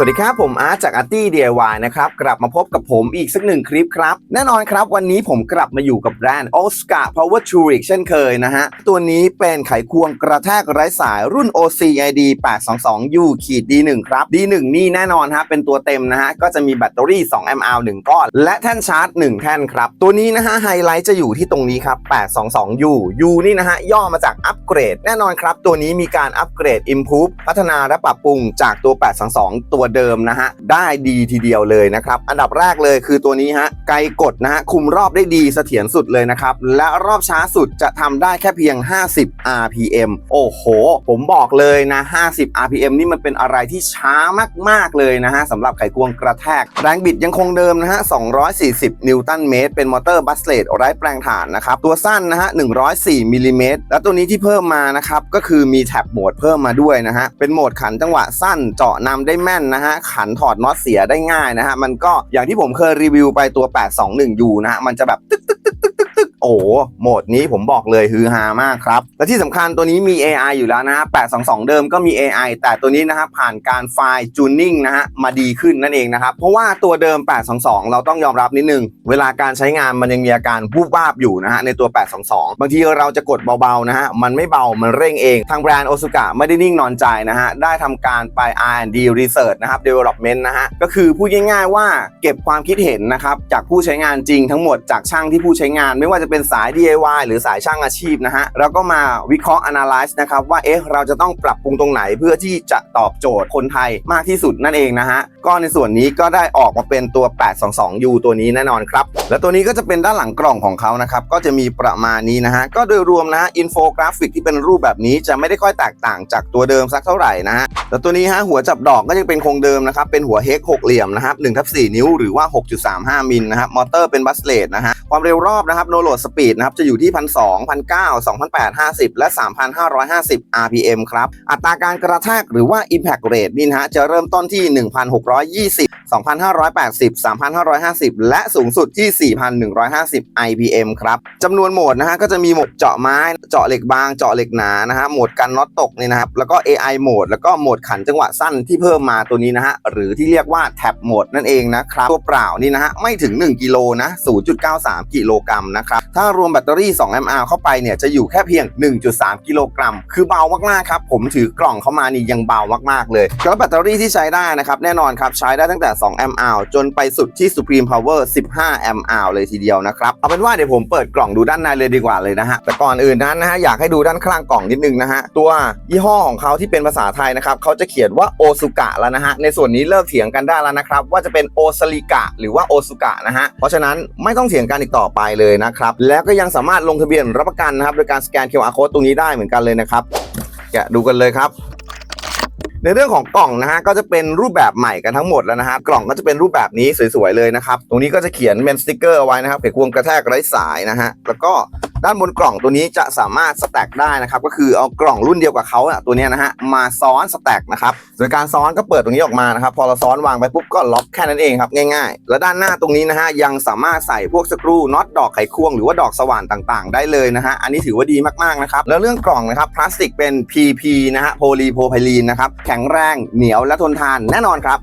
สวัสดีครับ ผมอาร์ตจากอาร์ตี้ DIY นะครับ กลับมาพบกับผมอีกสักหนึ่งคลิปครับ แน่นอนครับ วันนี้ผมกลับมาอยู่กับแบรนด์ Oscar Power t o u r i c เช่นเคยนะฮะ ตัวนี้เป็นไขควงกระแทกไร้สายรุ่น OCID 822U ขีด D1 ครับ D1 นี่แน่นอนฮะ เป็นตัวเต็มนะฮะ ก็จะมีแบตเตอรี่ 2 mAh 1 ก้อน และแท่นชาร์จ 1 แท่นครับ ตัวนี้นะฮะไฮไลท์จะอยู่ที่ตรงนี้ครับ 822U U นี่นะฮะย่อมาจากอัปเกรด แน่นอนครับ ตัวนี้มีการอัปเกรด Improve พัฒนาและปรับปรุงจากตัว 822 ตัวเดิมนะฮะได้ดีทีเดียวเลยนะครับอันดับแรกเลยคือตัวนี้ฮะไกลกดนะฮะคุมรอบได้ดีเสถียรสุดเลยนะครับและรอบช้าสุดจะทำได้แค่เพียง 50 RPM โอ้โห ผมบอกเลยนะ 50 RPM นี่มันเป็นอะไรที่ช้ามากๆเลยนะฮะสำหรับไขควงกระแทก แรงบิดยังคงเดิมนะฮะ 240 นิวตันเมตร เป็นมอเตอร์บัสเลตไร้แปลงถ่านนะครับ ตัวสั้นนะฮะ 104 มิลลิเมตร แล้วตัวนี้ที่เพิ่มมานะครับ ก็คือมีแท็บโหมดเพิ่มมาด้วยนะฮะ เป็นโหมดขันจังหวะสั้นเจาะนำได้แม่นนะฮะขันถอดน็อตเสียได้ง่ายนะฮะมันก็อย่างที่ผมเคยรีวิวไปตัว 821U นะฮะมันจะแบบตึ๊กตึกตึกตึกตึก โอ้โหโหมดนี้ผมบอกเลยฮือฮามากครับ และที่สำคัญตัวนี้มี AI อยู่แล้วนะฮะ822 เดิมก็มี AI แต่ตัวนี้นะฮะผ่านการไฟล์จูนนิ่งนะฮะมาดีขึ้นนั่นเองนะครับ เพราะว่าตัวเดิม 822 เราต้องยอมรับนิดนึง เวลาการใช้งานมันยังมีอาการวูบวาบอยู่นะฮะในตัว 822 บางทีเราจะกดเบาๆนะฮะมันไม่เบา มันเร่งเอง ทางแบรนด์โอซุกะไม่ได้นิ่งนอนใจนะฮะได้ทำการไป R&D Research นะครับ Development นะฮะก็คือพูดง่ายๆว่าเก็บความคิดเห็นนะครับจากผู้ใช้งานจริงทั้งหมดจากช่างที่ผู้ใช้งานไม่ว่าจะเป็นสาย DIY หรือสายช่างอาชีพนะฮะแล้วก็มาวิเคราะห์ analyze นะครับว่าเอ๊ะเราจะต้องปรับปรุงตรงไหนเพื่อที่จะตอบโจทย์คนไทยมากที่สุดนั่นเองนะฮะก็ในส่วนนี้ก็ได้ออกมาเป็นตัว 822U ตัวนี้แน่นอนครับ และตัวนี้ก็จะเป็นด้านหลังกล่องของเขานะครับก็จะมีประมาณนี้นะฮะก็โดยรวมนะฮะอินโฟกราฟิกที่เป็นรูปแบบนี้จะไม่ได้ค่อยแตกต่างจากตัวเดิมสักเท่าไหร่นะฮะแล้วตัวนี้ฮะหัวจับดอกก็ยังเป็นคงเดิมนะครับเป็นหัวเฮกหกเหลี่ยมนะครับ1ทับ4นิ้วหรือว่า 6.35มิลนะครับมอเตอร์เป็นบัสเลตนะฮะความเร็วรอบนะครับโนโลดสปีดนะครับจะอยู่ที่1 2 0 0 1,900 2,850และ3,550 RPM ครับอัตราการกระแทกหรือว่า Impact Rate นี่นะฮะจะเริ่มต้นที่1,620 2,580 3,550 และสูงสุดที่ 4,150 IPM ครับจำนวนโหมดนะฮะก็จะมีโหมดเจาะไม้ เจาะเหล็กบาง เจาะเหล็กหนานะฮะโหมดกันน็อตตกเนี่ยนะครับ แล้วก็ AI โหมด แล้วก็โหมดขันจังหวะสั้นที่เพิ่มมาตัวนี้นะฮะ หรือที่เรียกว่าแท็บโหมดนั่นเองนะครับ ตัวเปล่านี่นะฮะ ไม่ถึง 1 กิโลนะ 0.93 กิโลกรัมนะครับถ้ารวมแบตเตอรี่2 mAh เข้าไปเนี่ยจะอยู่แค่เพียง 1.3 กิโลกรัม คือเบามากๆครับ ผมถือกล่องเข้ามานี่ยังเบามากๆเลย แล้วแบตเตอรี่ที่ใช้ได้นะครับแน่นอนครับ ใช้ได้ตั้งแต่2 mAh จนไปสุดที่ Supreme Power 15 mAh เลยทีเดียวนะครับ เอาเป็นว่าเดี๋ยวผมเปิดกล่องดูด้านในเลยดีกว่าเลยนะฮะ แต่ก่อนอื่นนั้นนะฮะอยากให้ดูด้านข้างกล่องนิดนึงนะฮะ ตัวยี่ห้อของเขาที่เป็นภาษาไทยนะครับเขาจะเขียนว่าโอซุกะแล้วนะฮะ ในส่วนนี้เลิกเถียงกันได้แล้วนะครับว่าจะเป็นโอซาลิกะหรือว่าโอซุกะนะฮะ เพราะฉะนั้นไม่ต้องเถียงกันอีกต่อไปเลยนะครับแล้วก็ยังสามารถลงทะเบียนรับประกันนะครับโดยการสแกน QR code ตรงนี้ได้เหมือนกันเลยนะครับแกะดูกันเลยครับในเรื่องของกล่องนะฮะก็จะเป็นรูปแบบใหม่กันทั้งหมดแล้วนะฮะกล่องก็จะเป็นรูปแบบนี้สวยๆเลยนะครับ ตรงนี้ก็จะเขียนเป็นสติกเกอร์เอาไว้นะครับเขควงกระแทกไร้สายนะฮะแล้วก็ ด้านบนกล่องตัวนี้จะสามารถสแต็กได้นะครับ ก็คือเอากล่องรุ่นเดียวกับเขาอะตัวนี้นะฮะมาซ้อนสแต็กนะครับโดยการซ้อนก็เปิดตรงนี้ออกมานะครับ พอเราซ้อนวางไปปุ๊บก็ล็อกแค่นั้นเองครับง่ายๆ แล้วด้านหน้าตรงนี้นะฮะยังสามารถใส่พวกสกรูน็อตดอกไขควงหรือว่าดอกสว่านต่างๆ ได้เลยนะฮะอันนี้ถือว่าดีมากๆนะครับแล้วเรื่องกล่องนะครับพลาสติกเป็น PP นะฮะโพลีโพรไพลีนนะครับแข็งแรงเหนียวและทนทานแน่นอนครับ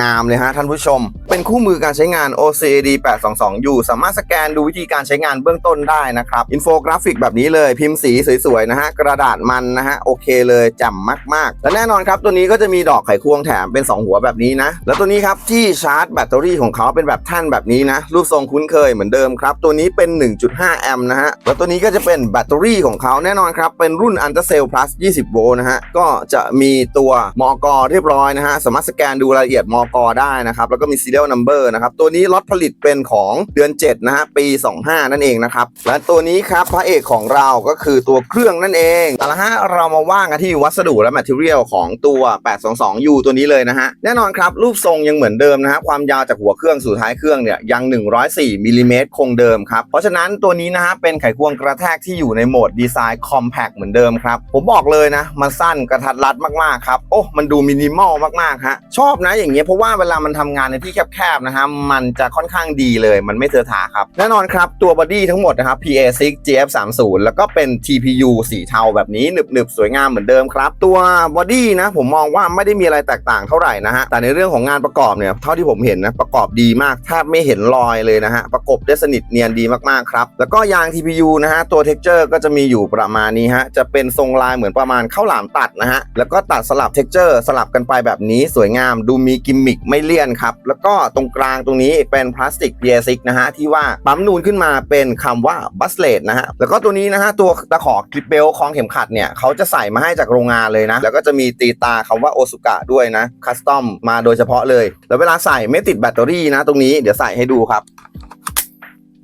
งามๆเลยฮะท่านผู้ชม เป็นคู่มือการใช้งาน OCAD 822U สามารถสแกนดูวิธีการใช้งานเบื้องต้นได้นะครับ อินโฟกราฟิกแบบนี้เลยพิมพ์สีสวยๆนะฮะกระดาษมันนะฮะโอเคเลยแจ่มมากๆ และแน่นอนครับตัวนี้ก็จะมีดอกไขควงแถมเป็น 2 หัวแบบนี้นะ แล้วตัวนี้ครับที่ชาร์จแบตเตอรี่ของเขาเป็นแบบแท่นแบบนี้นะ รูปทรงคุ้นเคยเหมือนเดิมครับ ตัวนี้เป็น 1.5 แอมป์นะฮะแล้วตัวนี้ก็จะเป็นแบตเตอรี่ของเขาแน่นอนครับเป็นรุ่น u n d e r c e l l Plus 20 โวลต์นะฮะก็จะมีตัวมอกเรียบร้อยนะฮะสามารถสแกนดูรายละเอียดมอกได้นะครับ แล้วก็มี serial number นะครับ ตัวนี้ล็อตผลิตเป็นของเดือน7นะฮะปี 25 นั่นเองนะครับ และตัวนี้ครับพระเอกของเราก็คือตัวเครื่องนั่นเองเอาละฮะเรามาว่างกันที่วัสดุและ material ของตัว 822U ตัวนี้เลยนะฮะแน่นอนครับรูปทรงยังเหมือนเดิมนะฮะความยาวจากหัวเครื่องสู่ท้ายเครื่องเนี่ยยัง 104มิลลิเมตรคงเดิมครับเพราะฉะนั้นตัวนี้นะฮะเป็นไขควงกระแทกที่อยู่ในโหมดดีไซน์ compact เหมือนเดิมครับผมบอกเลยนะมันสั้นกระทัดรัดมากๆครับโอ้มันดูมินิมอลมากๆฮะชอบนะอย่างเงี้ยเพราะว่าเวลามันทำงานในที่แคบๆนะฮะมันจะค่อนข้างดีเลย มันไม่เทอะทาครับแน่นอนครับตัวบอดี้ทั้งหมดนะครับ PA6 GF30 แล้วก็เป็น TPU สีเทาแบบนี้หนึบๆสวยงามเหมือนเดิมครับ ตัวบอดี้นะผมมองว่าไม่ได้มีอะไรแตกต่างเท่าไหร่นะฮะแต่ในเรื่องของงานประกอบเนี่ยเท่าที่ผมเห็นนะประกอบดีมากแทบไม่เห็นรอยเลยนะฮะประกบได้สนิทเนียนดีมากๆครับแล้วก็ยาง TPU นะฮะตัว texture ก็จะมีอยู่ประมาณนี้ฮะจะเป็นทรงลายเหมือนประมาณข้าวหลามตัดนะฮะแล้วก็ตัดสลับ texture สลับกันไปแบบนี้สวยงามดูมีีกิมมิคไม่เลี่ยนครับ แล้วก็ตรงกลางตรงนี้เป็นพลาสติก PA6 นะฮะที่ว่าปั๊มนูนขึ้นมาเป็นคำว่า b u s l e t นะฮะแล้วก็ตัวนี้นะฮะตัวตะขอคลิปเบลคล้องเข็มขัดเนี่ยเขาจะใส่มาให้จากโรงงานเลยนะ แล้วก็จะมีตีตาคำว่าโอซุกะด้วยนะคัสตอมมาโดยเฉพาะเลย แล้วเวลาใส่ไม่ติดแบตเตอรี่นะ ตรงนี้เดี๋ยวใส่ให้ดูครับ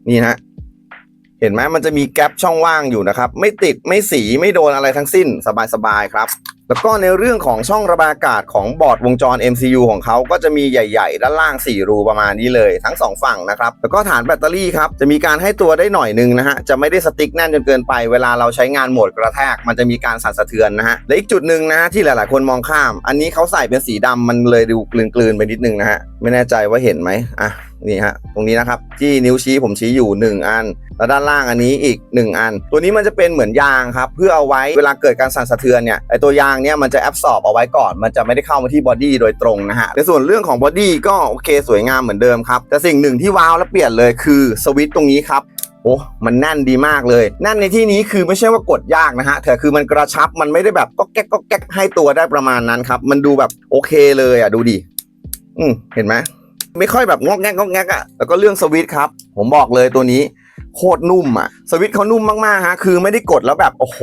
นี่นะเห็นไหมมันจะมีแกลบช่องว่างอยู่นะครับ ไม่ติดไม่สีไม่โดนอะไรทั้งสิ้นสบายๆครับ แล้วก็ในเรื่องของช่องระบายอากาศของบอร์ดวงจร MCU ของเขาก็จะมีใหญ่ๆ ด้านล่าง 4 รูประมาณนี้เลย ทั้ง 2 ฝั่งนะครับ แล้วก็ฐานแบตเตอรี่ครับ จะมีการให้ตัวได้หน่อยหนึงนะฮะ จะไม่ได้สติ๊กแน่นจนเกินไป เวลาเราใช้งานโหมดกระแทก มันจะมีการสั่นสะเทือนนะฮะ และอีกจุดหนึ่งนะฮะที่หลายๆ คนมองข้าม อันนี้เขาใส่เป็นสีดำมันเลยดูกลืนๆไปนิดนึงนะฮะ ไม่แน่ใจว่าเห็นไหมอะ นี่ฮะตรงนี้นะครับที่นิ้วชี้ผมชี้อยู่ 1 อัน แล้วด้านล่างอันนี้อีก 1 อัน ตัวนี้มันจะเป็นเหมือนยางครับเพื่อเอาไว้เวลาเกิดการสั่นสะเทือนเนี่ยไอตัวยางเนี่ยมันจะแอบสอบเอาไว้ก่อน มันจะไม่ได้เข้ามาที่บอดี้โดยตรงนะฮะในส่วนเรื่องของบอดี้ก็โอเคสวยงามเหมือนเดิมครับแต่สิ่งหนึ่งที่ว้าวและเปลี่ยนเลยคือสวิตช์ตรงนี้ครับโอ้มันแน่นดีมากเลย แน่นในที่นี้คือไม่ใช่ว่ากดยากนะฮะแต่คือมันกระชับมันไม่ได้แบบก็แก๊กก็แก๊กให้ตัวได้ประมาณนั้นครับ มันดูแบบโอเคเลยอะดูดิอืมเห็นไหม ไม่ค่อยแบบงอกแงกงอกแงกอะแล้วก็เรื่องสวิตครับ ผมบอกเลยตัวนี้โคตรนุ่มอะสวิตเขานุ่มมากๆฮะคือไม่ได้กดแล้วแบบโอ้โห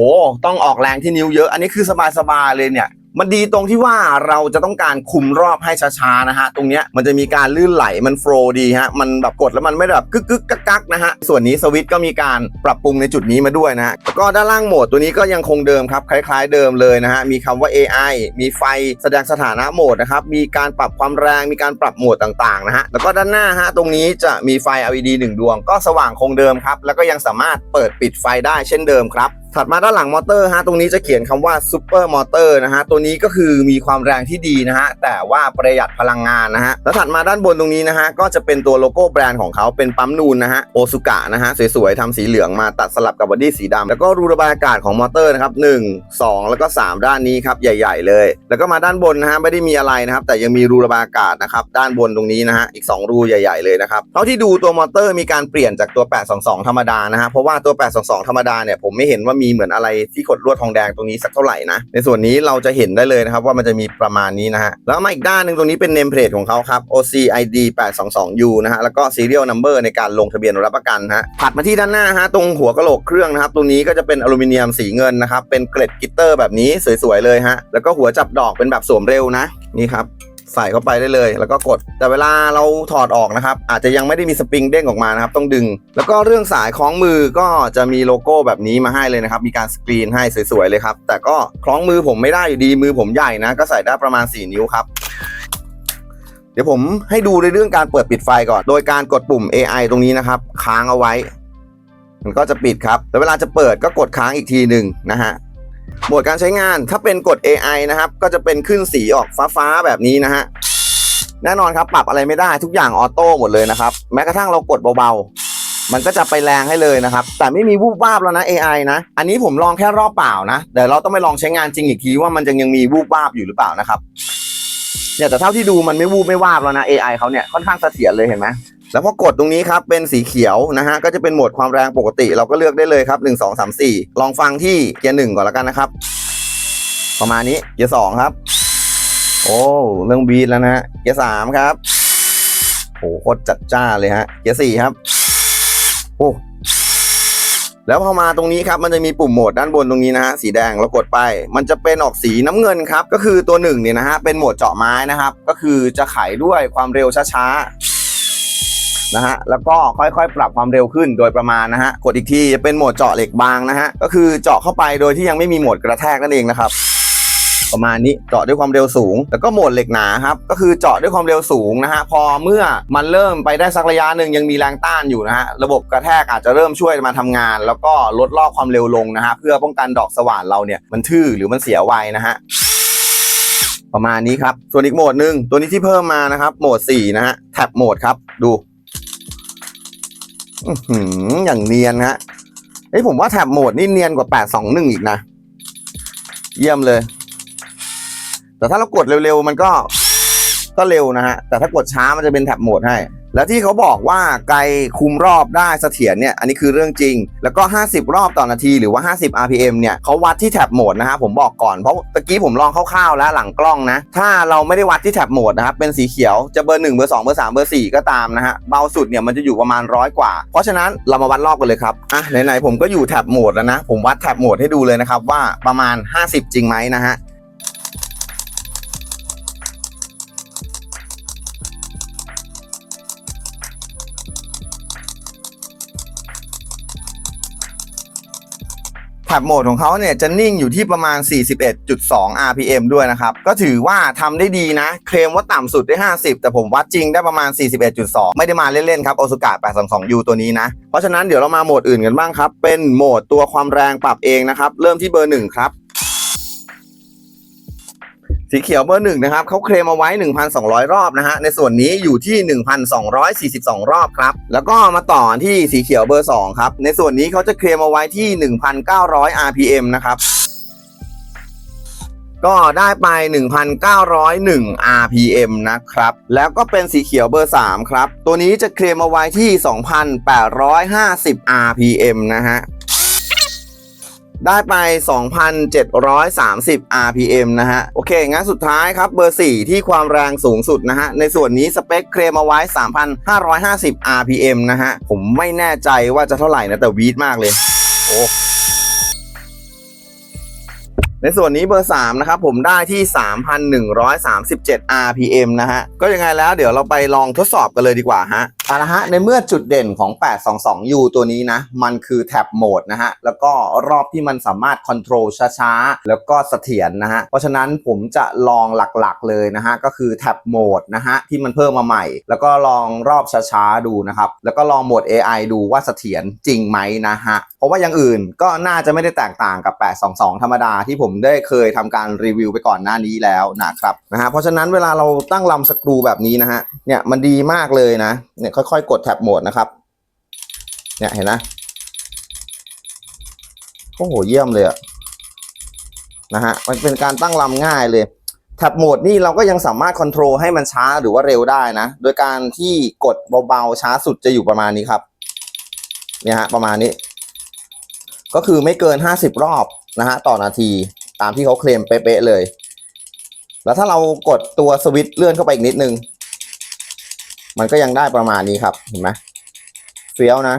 ต้องออกแรงที่นิ้วเยอะ อันนี้คือสบายๆเลยเนี่ย มันดีตรงที่ว่าเราจะต้องการคุมรอบให้ช้าๆนะฮะ ตรงเนี้ยมันจะมีการลื่นไหลมันโฟล์ดีฮะ มันแบบกดแล้วมันไม่แบบกึกกึกกักกักนะฮะ ส่วนนี้สวิตช์ก็มีการปรับปรุงในจุดนี้มาด้วยนะฮะ ก็ด้านล่างโหมดตัวนี้ก็ยังคงเดิมครับ คล้ายๆเดิมเลยนะฮะ มีคำว่า AI มีไฟแสดงสถานะโหมดนะครับ มีการปรับความแรง มีการปรับโหมดต่างๆนะฮะ แล้วก็ด้านหน้าฮะตรงนี้จะมีไฟ LED 1 ดวง ก็สว่างคงเดิมครับ แล้วก็ยังสามารถเปิดปิดไฟได้เช่นเดิมครับ ถัดมาด้านหลังมอเตอร์ฮะตรงนี้จะเขียนคำว่าซูเปอร์มอเตอร์นะฮะตัวนี้ก็คือมีความแรงที่ดีนะฮะแต่ว่าประหยัดพลังงานนะฮะแล้วถัดมาด้านบนตรงนี้นะฮะก็จะเป็นตัวโลโก้แบรนด์ของเขาเป็นปั๊มนูนนะฮะโอซุกะนะฮะสวยๆทำสีเหลืองมาตัดสลับกับบอดี้สีดำแล้วก็รูระบายอากาศของมอเตอร์นะครับ1 2แล้วก็ 3 ด้านนี้ครับใหญ่ ๆ เลย แล้วก็มาด้านบนนะฮะไม่ได้มีอะไรนะครับแต่ยังมีรูระบายอากาศนะครับด้านบนตรงนี้นะฮะอีก 2 รูใหญ่ ๆ เลยนะครับเท่าที่ดูตัวมอเตอร์มีการเปลี่ยนจากตัว 822 ธรรมดานะฮะเพราะว่าตัว 822 ธรรมดาเนี่ยผมไม่เห็นว่ามีเหมือนอะไรที่ขดลวดทองแดงตรงนี้สักเท่าไหร่นะ ในส่วนนี้เราจะเห็นได้เลยนะครับว่ามันจะมีประมาณนี้นะฮะ แล้วมาอีกด้านหนึ่งตรงนี้เป็นเนมเพลทของเขาครับ OCID 822U นะฮะ แล้วก็ Serial Number ในการลงทะเบียนรับประกันฮะ ถัดมาที่ด้านหน้าฮะ ตรงหัวกระโหลกเครื่องนะครับ ตรงนี้ก็จะเป็นอลูมิเนียมสีเงินนะครับ เป็นเกล็ดกิตเตอร์แบบนี้สวยๆเลยฮะ แล้วก็หัวจับดอกเป็นแบบสวมเร็วนะ นี่ครับ ใส่เข้าไปได้เลย แล้วก็กด แต่เวลาเราถอดออกนะครับ อาจจะยังไม่ได้มีสปริงเด้งออกมานะครับ ต้องดึง แล้วก็เรื่องสายคล้องมือก็จะมีโลโก้แบบนี้มาให้เลยนะครับ มีการสกรีนให้สวยๆเลยครับ แต่ก็คล้องมือผมไม่ได้อยู่ดี มือผมใหญ่นะ ก็ใส่ได้ประมาณ 4 นิ้วครับ เดี๋ยวผมให้ดูในเรื่องการเปิดปิดไฟก่อน โดยการกดปุ่ม AI ตรงนี้นะครับ ค้างเอาไว้ มันก็จะปิดครับแล้วเวลาจะเปิดก็กดค้างอีกทีหนึ่งนะฮะ โหมดการใช้งานถ้าเป็นกด AI นะครับ ก็จะเป็นขึ้นสีออกฟ้าๆแบบนี้นะฮะแน่นอนครับปรับอะไรไม่ได้ทุกอย่างออโต้หมดเลยนะครับแม้กระทั่งเรากดเบาๆ มันก็จะไปแรงให้เลยนะครับ แต่ไม่มีวูบวาบแล้วนะ AI นะ อันนี้ผมลองแค่รอบเปล่านะเดี๋ยวเราต้องไปลองใช้งานจริงอีกทีว่ามันจะยังมีวูบวาบอยู่หรือเปล่านะครับเนี่ยแต่เท่าที่ดูมันไม่วูบไม่วาบแล้วนะ AI เขาเนี่ยค่อนข้างเสถียรเลยเห็นไหม แล้วพอกดตรงนี้ครับเป็นสีเขียวนะฮะก็จะเป็นโหมดความแรงปกติ เราก็เลือกได้เลยครับ 1 2 3 4 ลองฟังที่เกียร์หนึ่งก่อนแล้วกันนะครับ ประมาณนี้เกียร์สองครับ โอ้เรื่องบีทแล้วนะฮะเกียร์สามครับโอ้โคตรจัดจ้าเลยฮะเกียร์สี่ครับโอ้แล้วพอมาตรงนี้ครับมันจะมีปุ่มโหมดด้านบนตรงนี้นะฮะสีแดงแล้วกดไป มันจะเป็นออกสีน้ำเงินครับ ก็คือตัวหนึ่งเนี่ยนะฮะเป็นโหมดเจาะไม้นะครับ ก็คือจะไขด้วยความเร็วช้าๆ นะฮะแล้วก็ค่อยๆ ปรับความเร็วขึ้นโดยประมาณนะฮะกดอีกทีจะเป็นโหมดเจาะเหล็กบางนะฮะก็คือเจาะเข้าไปโดยที่ยังไม่มีโหมดกระแทกนั่นเองนะครับประมาณนี้เจาะด้วยความเร็วสูง แล้วก็โหมดเหล็กหนาครับ ก็คือเจาะด้วยความเร็วสูงนะฮะ พอเมื่อมันเริ่มไปได้สักระยะหนึ่งยังมีแรงต้านอยู่นะฮะ ระบบกระแทกอาจจะเริ่มช่วยมาทำงาน แล้วก็ลดรอบความเร็วลงนะฮะ เพื่อป้องกันดอกสว่านเราเนี่ย มันทื่อหรือมันเสียไวนะฮะ ประมาณนี้ครับ ส่วนอีกโหมดหนึ่งตัวนี้ที่เพิ่มมานะครับ โหมด 4 นะฮะ แท็บโหมดครับ ดู อย่างเนียนฮะเอ้ผมว่าแท็บโหมดนี่เนียนกว่า 821 อีกนะ เยี่ยมเลย แต่ถ้าเรากดเร็วๆ มันก็ก็เร็วนะฮะ แต่ถ้ากดช้ามันจะเป็นแท็บโหมดให้ แล้วที่เขาบอกว่าไกลคุมรอบได้เสถียรเนี่ยอันนี้คือเรื่องจริง แล้วก็ 50 รอบต่อนาทีหรือว่า 50 rpm เนี่ยเขาวัดที่แท็บโหมดนะฮะผมบอกก่อนเพราะตะกี้ผมลองคร่าวๆแล้วหลังกล้องนะ ถ้าเราไม่ได้วัดที่แท็บโหมดนะครับเป็นสีเขียวจะเบอร์ 1 เบอร์ 2 เบอร์ 3 เบอร์ 4 ก็ตามนะฮะเบาสุดเนี่ยมันจะอยู่ประมาณร้อยกว่า เพราะฉะนั้นเรามาวัดรอบกันเลยครับอะไหนๆผมก็อยู่แท็บโหมดแล้วนะผมวัดแท็บโหมดให้ดูเลยนะครับว่าประมาณ 50 จริงไหมนะฮะ แท็บโหมดของเขาเนี่ยจะนิ่งอยู่ที่ประมาณ 41.2 rpm ด้วยนะครับ ก็ถือว่าทำได้ดีนะ เคลมว่าต่ำสุดได้ 50 แต่ผมวัดจริงได้ประมาณ 41.2 ไม่ได้มาเล่นๆครับโอ u กะ822 U ตัวนี้นะ เพราะฉะนั้นเดี๋ยวเรามาโหมดอื่นกันบ้างครับ เป็นโหมดตัวความแรงปรับเองนะครับ เริ่มที่เบอร์ 1 ครับ สีเขียวเบอร์หนึ่งนะครับเขาเคลมเอาไว้ 1,200 รอบนะฮะในส่วนนี้อยู่ที่ 1,242 รอบครับ แล้วก็มาต่อที่สีเขียวเบอร์2ครับในส่วนนี้เขาจะเคลมเอาไว้ที่ 1,900 rpm นะครับก็ได้ไป 1,901 rpm นะครับ แล้วก็เป็นสีเขียวเบอร์ 3 ครับ ตัวนี้จะเคลมเอาไว้ที่ 2,850 rpm นะฮะ ได้ไป 2,730 rpm นะฮะ โอเคงั้นสุดท้ายครับ เบอร์ 4 ที่ความแรงสูงสุดนะฮะ ในส่วนนี้สเปคเคลมเอาไว้ 3,550 rpm นะฮะ ผมไม่แน่ใจว่าจะเท่าไหร่นะ แต่วีดมากเลย โอ้ในส่วนนี้เบอร์ 3 นะครับ ผมได้ที่ 3,137 rpm นะฮะ ก็ยังไงแล้วเดี๋ยวเราไปลองทดสอบกันเลยดีกว่าฮะ เอาละฮะในเมื่อจุดเด่นของ 822U ตัวนี้นะ มันคือแท็บโหมดนะฮะ แล้วก็รอบที่มันสามารถคอนโทรลช้าๆ แล้วก็เสถียรนะฮะ เพราะฉะนั้นผมจะลองหลักๆเลยนะฮะ ก็คือแท็บโหมดนะฮะ ที่มันเพิ่มมาใหม่ แล้วก็ลองรอบช้าๆ ดูนะครับ แล้วก็ลองโหมด AI ดูว่าเสถียรจริงไหมนะฮะ เพราะว่าอย่างอื่นก็น่าจะไม่ได้แตกต่างกับ 822 ธรรมดาที่ผมได้เคยทำการรีวิวไปก่อนหน้านี้แล้วนะครับนะฮะเพราะฉะนั้นเวลาเราตั้งลำสกรูแบบนี้นะฮะเนี่ยมันดีมากเลยนะเนี่ยค่อยๆ กดแท็บโหมดนะครับ เนี่ยเห็นนะโอ้โหเยี่ยมเลยอะนะฮะมันเป็นการตั้งลำง่ายเลยแท็บโหมดนี่เราก็ยังสามารถคอนโทรลให้มันช้าหรือว่าเร็วได้นะ โดยการที่กดเบาๆช้าสุดจะอยู่ประมาณนี้ครับเนี่ยฮะประมาณนี้ ก็คือไม่เกิน 50 รอบนะฮะต่อนาทีตามที่เขาเคลมเป๊ะๆเลย แล้วถ้าเรากดตัวสวิตช์เลื่อนเข้าไปอีกนิดนึง มันก็ยังได้ประมาณนี้ครับ เห็นไหมเฟี้ยวนะ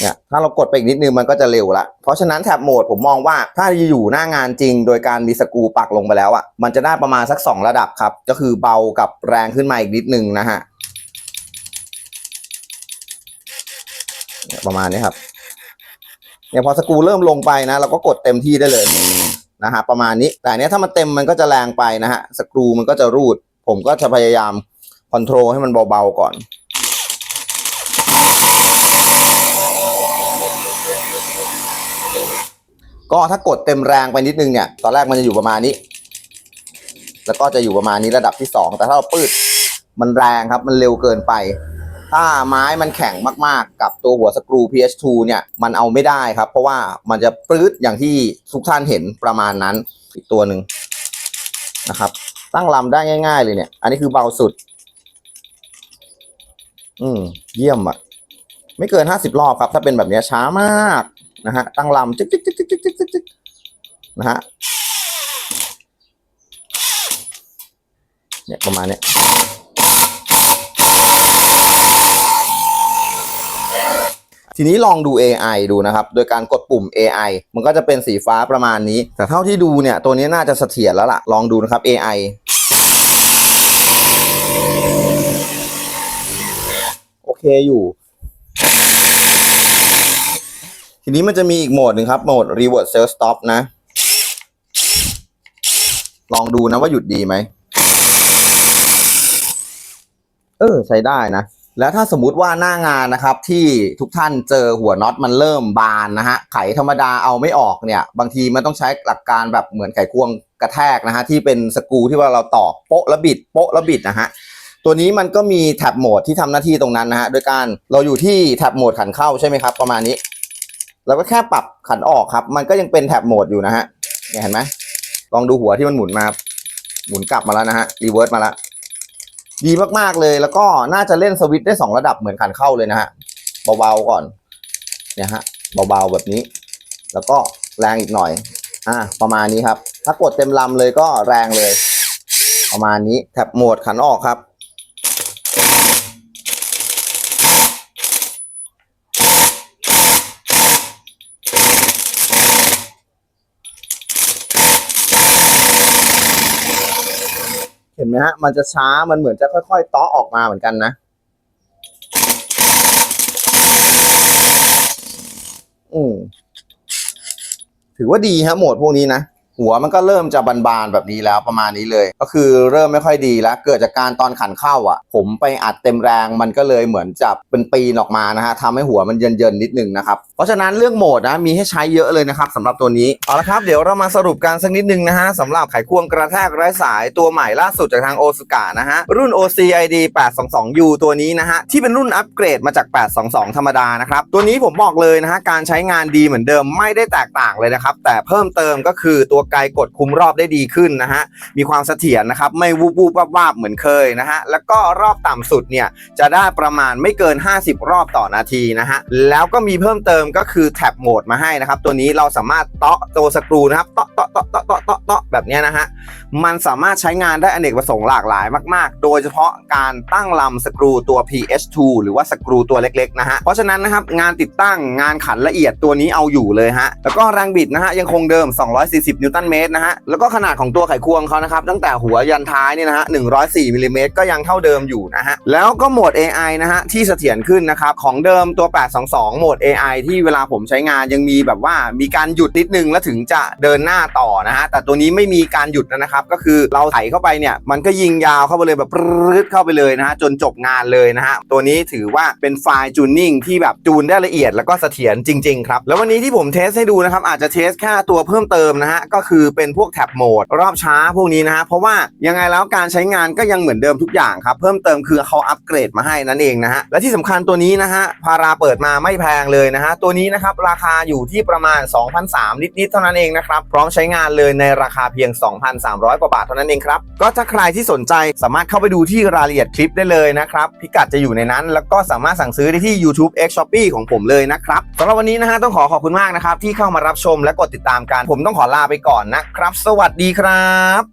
เนี่ยถ้าเรากดไปอีกนิดนึงมันก็จะเร็วละ เพราะฉะนั้นแท็บโหมดผมมองว่าถ้าอยู่หน้างานจริง โดยการมีสกูปักลงไปแล้วอะ่ะ มันจะได้ประมาณสัก 2 ระดับครับ ก็คือเบากับแรงขึ้นมาอีกนิดนึงนะฮะประมาณนี้ครับเนี่ยพอสกูเริ่มลงไปนะ เราก็กดเต็มที่ได้เลยนะฮะประมาณนี้ แต่เนี้ยถ้ามันเต็มมันก็จะแรงไปนะฮะสกรูมันก็จะรูด ผมก็จะพยายาม คอนโทรลให้มันเบาๆก่อน ก็ถ้ากดเต็มแรงไปนิดนึงเนี่ย ตอนแรกมันจะอยู่ประมาณนี้ แล้วก็จะอยู่ประมาณนี้ระดับที่สองแต่ถ้าเราปืดมันแรงครับ มันเร็วเกินไป ถ้าไม้มันแข็งมากๆ กับตัวหัวสกรู PH2 เนี่ย มันเอาไม่ได้ครับ เพราะว่ามันจะปื้ดอย่างที่ทุกท่านเห็นประมาณนั้นอีกตัวหนึ่งนะครับ ตั้งลำได้ง่าย ๆ เลยเนี่ย อันนี้คือเบาสุด อืม เยี่ยมอะไม่เกินห้าสิบรอบครับ ถ้าเป็นแบบเนี้ยช้ามากนะฮะ ตั้งลำจิกจิ๊กจิ๊กจิ๊กจิ๊กจิ๊กจิ๊กนะฮะ เนี่ยประมาณเนี้ยทีนี้ลองดู AI ดูนะครับ โดยการกดปุ่ม AI มันก็จะเป็นสีฟ้าประมาณนี้ แต่เท่าที่ดูเนี่ย ตัวนี้น่าจะเสถียรแล้วล่ะ ลองดูนะครับ AI โอ เคอยู่ ทีนี้มันจะมีอีกโหมดหนึ่งครับ โหมด Revert Self Stop นะ ลองดูนะว่าหยุดดีไหม เออ ใช้ได้นะ แล้วถ้าสมมุติว่าหน้างานนะครับ ที่ทุกท่านเจอหัวน็อตมันเริ่มบานนะฮะ ไขธรรมดาเอาไม่ออกเนี่ย บางทีมันต้องใช้หลักการแบบเหมือนไขควงกระแทกนะฮะ ที่เป็นสกูที่ว่าเราตอกโป๊ะแล้วบิดโป๊ะแล้วบิดนะฮะ ตัวนี้มันก็มีแท็บโหมดที่ทำหน้าที่ตรงนั้นนะฮะโดยการเราอยู่ที่แท็บโหมดขันเข้าใช่ไหมครับ ประมาณนี้เราก็แค่ปรับขันออกครับ มันก็ยังเป็นแท็บโหมดอยู่นะฮะเนี่ยเห็นไหมลองดูหัวที่มันหมุนมาหมุนกลับมาแล้วนะฮะรีเวิร์สมาแล้วดีมากๆเลยแล้วก็น่าจะเล่นสวิตช์ได้สองระดับเหมือนขันเข้าเลยนะฮะเบาๆก่อนเนี่ยฮะเบาๆแบบนี้ แล้วก็แรงอีกหน่อย อ่าประมาณนี้ครับ ถ้ากดเต็มลำเลยก็แรงเลย ประมาณนี้แท็บโหมดขันออกครับ ห็นไหมฮะ มันจะช้า มันเหมือนจะค่อยๆต้อออกมาเหมือนกันนะ อืมถือว่าดีฮะโหมดพวกนี้นะ หัวมันก็เริ่มจะบานๆแบบนี้แล้วประมาณนี้เลย ก็คือเริ่มไม่ค่อยดีแล้ว เกิดจากการตอนขันเข้าอะ ผมไปอัดเต็มแรงมันก็เลยเหมือนจะเป็นปีนออกมานะฮะทำให้หัวมันเยินๆนิดนึงนะครับเพราะฉะนั้นเรื่องโหมดนะมีให้ใช้เยอะเลยนะครับสำหรับตัวนี้เอาละครับเดี๋ยวเรามาสรุปกันสักนิดนึงนะฮะสำหรับไขควงกระแทกไร้สายตัวใหม่ล่าสุดจากทางโอสกานะฮะรุ่น OCID 822U ตัวนี้นะฮะที่เป็นรุ่นอัปเกรดมาจาก 822 ธรรมดานะครับตัวนี้ผมบอกเลยนะฮะการใช้งานดีเหมือนเดิมไม่ได้แตกต่างเลยนะครับแต่เพิ่มเติมก็คือตัวไกลกดคุมรอบได้ดีขึ้นนะฮะมีความเสถียรนะครับไม่วูบวูบวาบวาบเหมือนเคยนะฮะแล้วก็รอบต่ำสุดเนี่ยจะได้ประมาณไม่เกิน 50 รอบต่อนาทีนะฮะแล้วก็มีเพิ่มเติมก็คือแท็บโหมดมาให้นะครับตัวนี้เราสามารถเตาะตัวสกรูนะครับเตาะเตาะเตาะเตาะเตาะเตาะเตะแบบเนี้ยนะฮะมันสามารถใช้งานได้อเนกประสงค์หลากหลายมาก ๆ โดยเฉพาะการตั้งลำสกรูตัว PH2 หรือว่าสกรูตัวเล็กๆนะฮะเพราะฉะนั้นนะครับงานติดตั้งงานขันละเอียดตัวนี้เอาอยู่เลยฮะแล้วก็แรงบิดนะฮะยังคงเดิม 240 นิวตันเมตรนะฮะ แล้วก็ขนาดของตัวไขควงเขานะครับ ตั้งแต่หัวยันท้ายเนี่ยนะฮะ 104มิลลิเมตรก็ยังเท่าเดิมอยู่นะฮะ แล้วก็โหมด AI นะฮะ ที่เสถียรขึ้นนะครับ ของเดิมตัว 822 โหมด AI ที่เวลาผมใช้งานยังมีแบบว่ามีการหยุดนิดนึงแล้วถึงจะเดินหน้าต่อนะฮะ แต่ตัวนี้ไม่มีการหยุดนะครับ ก็คือเราไถเข้าไปเนี่ย มันก็ยิงยาวเข้าไปเลยแบบปรึดเข้าไปเลยนะฮะ จนจบงานเลยนะฮะ ตัวนี้ถือว่าเป็นไฟล์จูนนิ่งที่แบบจูนได้ละเอียดแล้วก็เสถียรจริง ๆ ครับ แล้ววันนี้ที่ผมเทสให้ดูนะครับอาจจะเทสแค่ตัวเพิ่มเติมนะฮะก็คือเป็นพวกแท็บโหมดรอบช้าพวกนี้นะฮะเพราะว่ายังไงแล้วการใช้งานก็ยังเหมือนเดิมทุกอย่างครับ เพิ่มเติมคือเขาอัปเกรดมาให้นั่นเองนะฮะและที่สำคัญตัวนี้นะฮะพาราเปิดมาไม่แพงเลยนะฮะตัวนี้นะครับราคาอยู่ที่ประมาณ2,300นิดๆเท่านั้นเองนะครับพร้อมใช้งานเลยในราคาเพียง 2,300 กว่าบาทเท่านั้นเองครับก็ถ้าใครที่สนใจสามารถเข้าไปดูที่รายละเอียดคลิปได้เลยนะครับพิกัดจะอยู่ในนั้น แล้วก็สามารถสั่งซื้อได้ที่ YouTube X Shopee ของผมเลยนะครับสำหรับวันนี้นะฮะต้องขอขอบคุณมากนะครับที่เข้ามารับชมและกดติดตามกันผมต้องขอลาไปก่อนนะครับ สวัสดีครับ